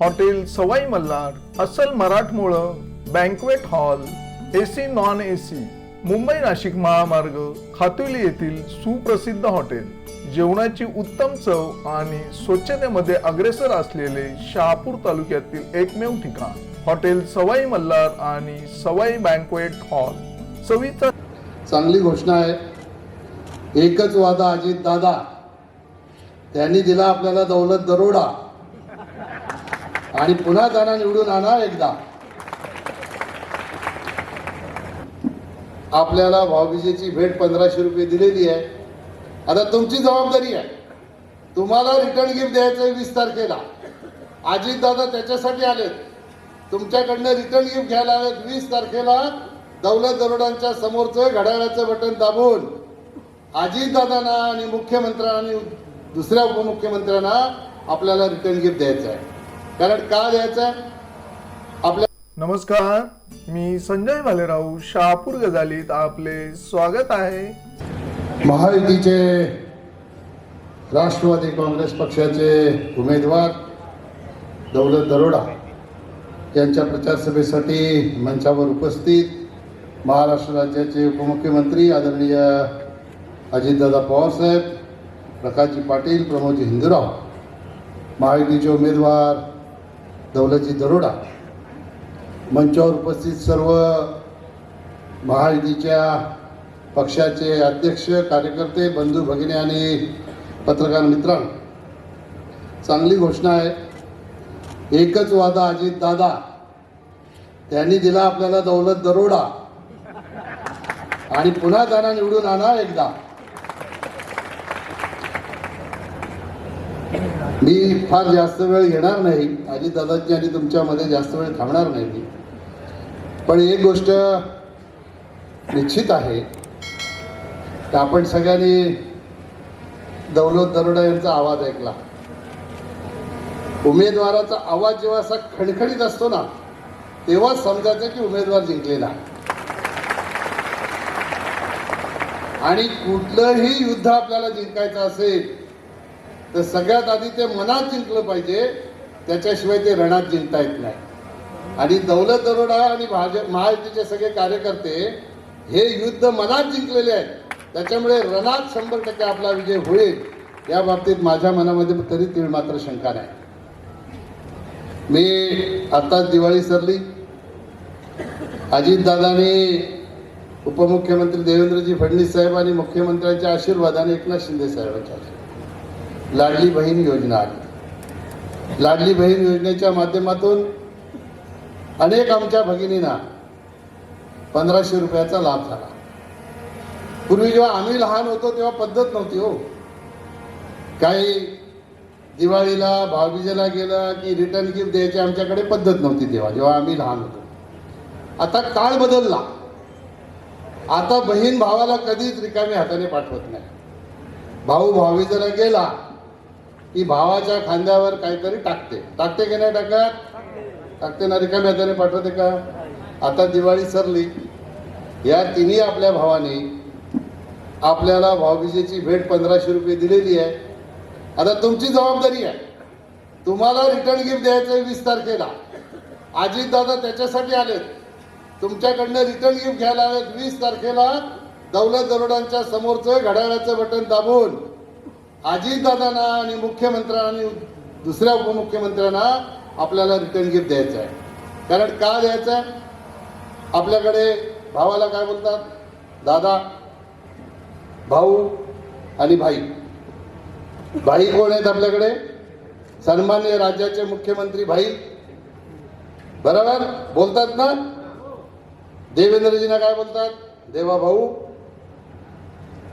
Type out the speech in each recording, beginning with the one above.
Hotel Sawai Malhar अस्सल मराठमोळं banquet hall AC non AC Mumbai Nashik महामार्ग खातुली येथील सुप्रसिद्ध हॉटेल. जेवणाची उत्तम चव आणि स्वच्छतेमध्ये अग्रेसर असलेले शहापूर तालुक्यातील एकमेव ठिकाण. हॉटेल सवाई मल्हार आणि सवाई बँकवेट हॉल चवीचा चांगली घोषणा आहे. एकच वादा अजित दादा त्यांनी दिला आपल्याला दौलत दरोडा. आणि पुन्हा त्यांना निवडून आणा एकदा. आपल्याला भाऊबीजेची भेट पंधराशे रुपये दिलेली आहे. आता तुमची जबाबदारी आहे. तुम्हाला रिटर्न गिफ्ट द्यायचं आहे वीस तारखेला. अजित दादा त्याच्यासाठी आलेत. तुमच्याकडनं रिटर्न गिफ्ट घ्यायला आलेत वीस तारखेला. दौलत दरोडांच्या समोरचं घड्याळाचं बटन दाबून. अजितदादांना आणि मुख्यमंत्र्यांना आणि दुसऱ्या उपमुख्यमंत्र्यांना आपल्याला रिटर्न गिफ्ट द्यायचं आहे. कारण का द्यायचं? आपल्या नमस्कार मी संजय भालेराव शहापूर गजालीत आपले स्वागत आहे. महायुतीचे राष्ट्रवादी काँग्रेस पक्षाचे उमेदवार दौलत दरोडा यांच्या प्रचारसभेसाठी मंचावर उपस्थित महाराष्ट्र राज्याचे उपमुख्यमंत्री आदरणीय अजितदादा पवारसाहेब प्रकाशजी पाटील प्रमोदजी हिंदूराव महायुतीचे उमेदवार दौलतजी दरोडा मंचावर उपस्थित सर्व महायुतीच्या पक्षाचे अध्यक्ष कार्यकर्ते बंधू भगिनी आणि पत्रकार मित्रांनो चांगली घोषणा आहे. एकच वादा अजित दादा त्यांनी दिला आपल्याला दौलत दरोडा. आणि पुन्हा त्यांना निवडून आणा एकदा. मी फार जास्त वेळ घेणार नाही. अजित दादाची आणि तुमच्यामध्ये जास्त वेळ थांबणार नाही मी. पण एक गोष्ट निश्चित आहे की आपण सगळ्यांनी दौलत दरोडा यांचा आवाज ऐकला. उमेदवाराचा आवाज जेव्हा असा खणखणीत असतो ना तेव्हाच समजायचं की उमेदवार जिंकलेला आणि कुठलंही युद्ध आपल्याला जिंकायचं असेल तर सगळ्यात आधी ते मनात जिंकलं पाहिजे त्याच्याशिवाय ते रणात जिंकता येत नाही. आणि दौलत दरोडा आणि भाजप महायुतीचे सगळे कार्यकर्ते हे युद्ध मनात जिंकलेले आहेत. त्याच्यामुळे रणात शंभर टक्के आपला विजय होईल या बाबतीत माझ्या मनामध्ये तरी तीळ मात्र शंका नाही. मी आत्ताच दिवाळी सरली. अजितदादांनी उपमुख्यमंत्री देवेंद्रजी फडणवीस साहेब आणि मुख्यमंत्र्यांच्या आशीर्वादाने एकनाथ शिंदे साहेबांच्या आशीर्वादाने लाडली बहीण योजना आली. लाडली बहीण योजनेच्या माध्यमातून अनेक आमच्या भगिनींना पंधराशे रुपयाचा लाभ झाला. पूर्वी जेव्हा आम्ही लहान होतो तेव्हा पद्धत नव्हती हो. काही दिवाळीला भाऊबीजेला गेलं की रिटर्न गिफ्ट द्यायची आमच्याकडे पद्धत नव्हती तेव्हा जेव्हा आम्ही लहान होतो. आता काळ बदलला. आता बहीण भावाला कधीच रिकामी हाताने पाठवत नाही. भाऊ भाऊबीजेला गेला की भावाच्या खांद्यावर काहीतरी टाकते. टाकते की नाही टाकत? टाकते. ना रिकाम्या हाताने पाठवते का? आता दिवाळी सरली. या तिन्ही आपल्या भावाने आपल्याला भाऊबीजेची भेट पंधराशे रुपये दिलेली आहे. आता तुमची जबाबदारी आहे. तुम्हाला रिटर्न गिफ्ट द्यायचं आहे वीस तारखेला. अजित दादा त्याच्यासाठी आलेत. तुमच्याकडनं रिटर्न गिफ्ट घ्यायला आलेत वीस तारखेला. दौलत दरोडांच्या समोरचं घड्याळाचं बटन दाबून. अजितदादांना आणि मुख्यमंत्र्यांना आणि दुसऱ्या उपमुख्यमंत्र्यांना आपल्याला रिटर्न गिफ्ट द्यायचं आहे कारण का द्यायचं आहे आपल्याकडे भावाला काय बोलतात? दादा भाऊ आणि भाई. भाई कोण आहेत आपल्याकडे? सन्मान्य राज्याचे मुख्यमंत्री भाई. बरोबर? बोलतात ना? देवेंद्रजींना काय बोलतात? देवा भाऊ.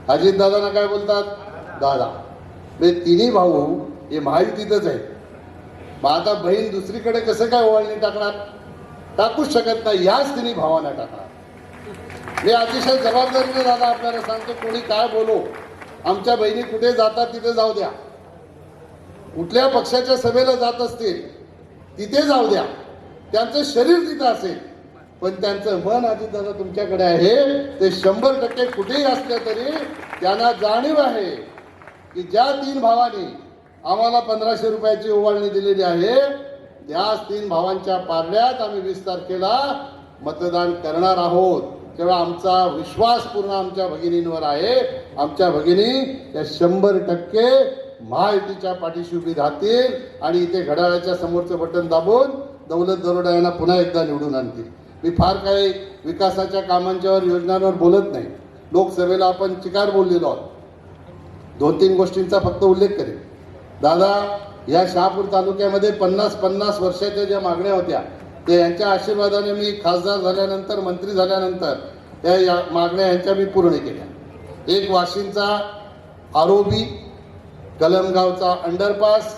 अजितदादांना काय बोलतात? दादा. म्हणजे तिन्ही भाऊ हे महायुतीतच आहेत. मग आता बहीण दुसरीकडे कसं काय ओवाळणी टाकणार? टाकूच शकत नाही याच तिन्ही भावांना टाकणार. मी अतिशय जबाबदारीने दादा आपल्याला सांगतो कोणी काय बोलो आमच्या बहिणी कुठे जातात तिथे जाऊ द्या. कुठल्या पक्षाच्या सभेला जात असतील तिथे जाऊ द्या. त्यांचं शरीर तिथं असेल. पण त्यांचं मन आधी दादा तुमच्याकडे आहे ते शंभर टक्के कुठेही असलं तरी त्यांना जाणीव आहे. की ज्या तीन भावाने आम्हाला पंधराशे रुपयाची ओवाळणी दिलेली आहे त्याच तीन भावांच्या पारड्यात आम्ही वीस तारखेला मतदान करणार आहोत. तेव्हा आमचा विश्वास पूर्ण आमच्या भगिनींवर आहे. आमच्या भगिनी त्या शंभर टक्के महायुतीच्या पाठीशी उभी राहतील आणि इथे घड्याळाच्या समोरचं बटन दाबून दौलत दरोडा यांना पुन्हा एकदा निवडून आणतील. मी फार काही विकासाच्या कामांच्यावर योजनांवर बोलत नाही. लोकसभेला आपण चिकार बोललेलो आहोत. दोन तीन गोष्टींचा फक्त उल्लेख करेन. दादा या शहापूर तालुक्यामध्ये पन्नास पन्नास वर्षाच्या ज्या मागण्या होत्या ते यांच्या आशीर्वादाने मी खासदार झाल्यानंतर मंत्री झाल्यानंतर त्या या मागण्या यांच्या मी पूर्ण केल्या. एक वाशिंचा आरोबी कलमगावचा अंडरपास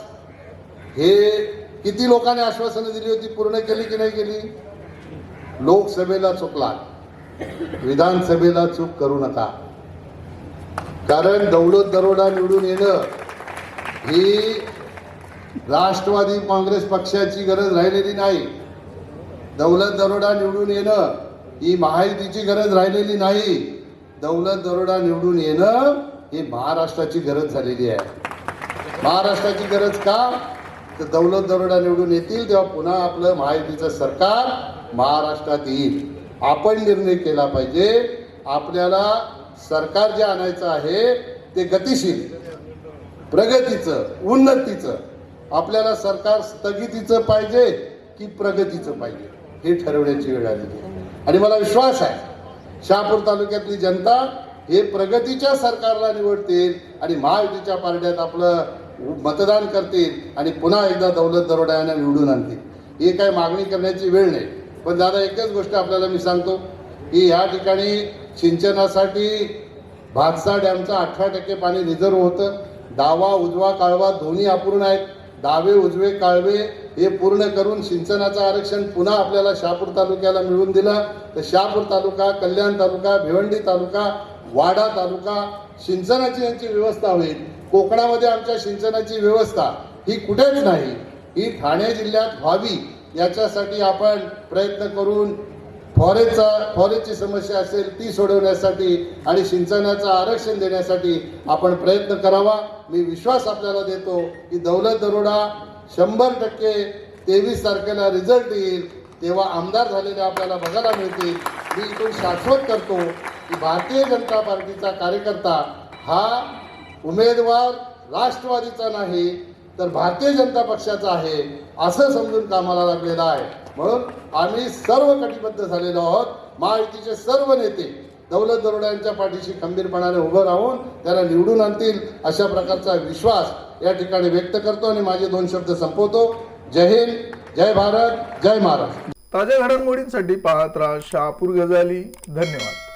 हे किती लोकांनी आश्वासनं दिली होती पूर्ण केली की नाही केली? लोकसभेला चुकला विधानसभेला चूक करू नका. कारण दौलत दरोडा निवडून येणं ही राष्ट्रवादी काँग्रेस पक्षाची गरज राहिलेली नाही. दौलत दरोडा निवडून येणं ही महायुतीची गरज राहिलेली नाही. दौलत दरोडा निवडून येणं ही महाराष्ट्राची गरज झालेली आहे. महाराष्ट्राची गरज का? तर दौलत दरोडा निवडून येतील तेव्हा पुन्हा आपलं महायुतीचं सरकार महाराष्ट्रात येईल. आपण निर्णय केला पाहिजे. आपल्याला सरकार जे आणायचं आहे ते गतिशील प्रगतीचं उन्नतीचं. आपल्याला सरकार स्थगितीचं पाहिजे की प्रगतीचं पाहिजे हे ठरवण्याची वेळ आली आणि मला विश्वास आहे शहापूर तालुक्यातली जनता हे प्रगतीच्या सरकारला निवडतील आणि महायुतीच्या पार्ट्यात आपलं मतदान करतील आणि पुन्हा एकदा दौलत दरोड्याने निवडून आणतील. ही काय मागणी करण्याची वेळ नाही. पण दादा एकच गोष्ट आपल्याला मी सांगतो की या ठिकाणी सिंचनासाठी भातसा डॅमचं अठरा टक्के पाणी रिझर्व होतं. डावा उजवा काळवा दोन्ही अपूर्ण आहेत. डावे उजवे काळवे हे पूर्ण करून सिंचनाचं आरक्षण पुन्हा आपल्याला शहापूर तालुक्याला मिळवून दिलं. तर शहापूर तालुका कल्याण तालुका भिवंडी तालुका वाडा तालुका सिंचनाची यांची व्यवस्था होईल. कोकणामध्ये आमच्या सिंचनाची व्यवस्था ही कुठेच नाही. ही ठाणे जिल्ह्यात व्हावी याच्यासाठी आपण प्रयत्न करून फॉरेजचा फॉरेजची समस्या असेल ती सोडवण्यासाठी आणि सिंचनाचं आरक्षण देण्यासाठी आपण प्रयत्न करावा. मी विश्वास आपल्याला देतो की दौलत दरोडा शंभर टक्के तेवीस तारखेला रिझल्ट येईल. तेव्हा आमदार झालेले आपल्याला बघायला मिळतील. मी इथून शाश्वत करतो की भारतीय जनता पार्टीचा कार्यकर्ता हा उमेदवार राष्ट्रवादीचा नाही तर भारतीय जनता पक्षाचा आहे असं समजून कामाला लागलेला आहे. म्हणून आम्ही सर्व कटिबद्ध झालेलो आहोत. महायुतीचे सर्व नेते दौलत दरोड्यांच्या पाठीशी खंबीरपणाने उभं राहून त्याला निवडून आणतील अशा प्रकारचा विश्वास या ठिकाणी व्यक्त करतो आणि माझे दोन शब्द संपवतो. जय हिंद जय भारत जय महाराष्ट्र. ताज्या घडामोडींसाठी पाहत राहा शहापूर गजाली. धन्यवाद.